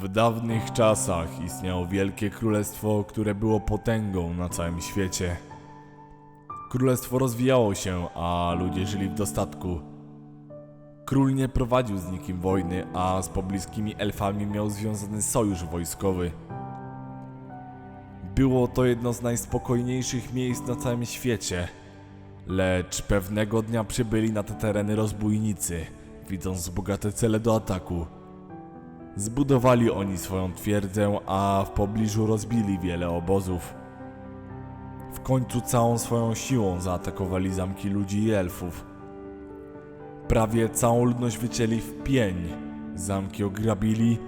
W dawnych czasach istniało wielkie królestwo, które było potęgą na całym świecie. Królestwo rozwijało się, a ludzie żyli w dostatku. Król nie prowadził z nikim wojny, a z pobliskimi elfami miał związany sojusz wojskowy. Było to jedno z najspokojniejszych miejsc na całym świecie. Lecz pewnego dnia przybyli na te tereny rozbójnicy, widząc bogate cele do ataku. Zbudowali oni swoją twierdzę, a w pobliżu rozbili wiele obozów. W końcu całą swoją siłą zaatakowali zamki ludzi i elfów. Prawie całą ludność wycięli w pień, zamki ograbili,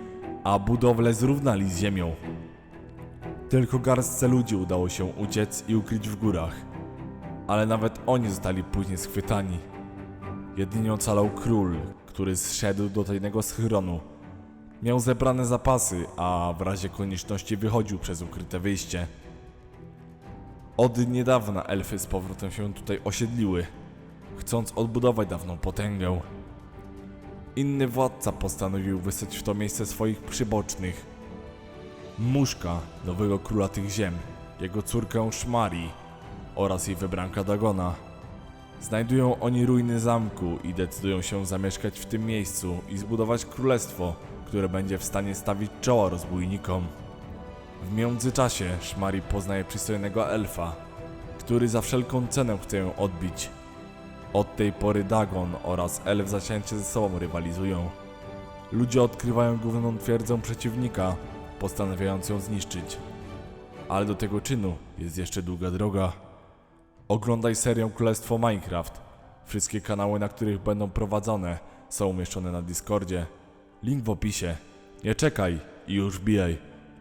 a budowle zrównali z ziemią. Tylko garstce ludzi udało się uciec i ukryć w górach, ale nawet oni zostali później schwytani. Jedynie ocalał król, który zszedł do tajnego schronu. Miał zebrane zapasy, a w razie konieczności wychodził przez ukryte wyjście. Od niedawna elfy z powrotem się tutaj osiedliły, chcąc odbudować dawną potęgę. Inny władca postanowił wysłać w to miejsce swoich przybocznych. Muszka, nowego króla tych ziem, jego córkę Szmari oraz jej wybranka Dagona. Znajdują oni ruiny zamku i decydują się zamieszkać w tym miejscu i zbudować królestwo, które będzie w stanie stawić czoła rozbójnikom. W międzyczasie Szmari poznaje przystojnego elfa, który za wszelką cenę chce ją odbić. Od tej pory Dagon oraz elf zacięcie ze sobą rywalizują. Ludzie odkrywają główną twierdzę przeciwnika, postanawiając ją zniszczyć. Ale do tego czynu jest jeszcze długa droga. Oglądaj serię Królestwo Minecraft. Wszystkie kanały, na których będą prowadzone, są umieszczone na Discordzie. Link w opisie. Nie czekaj i już wbijaj.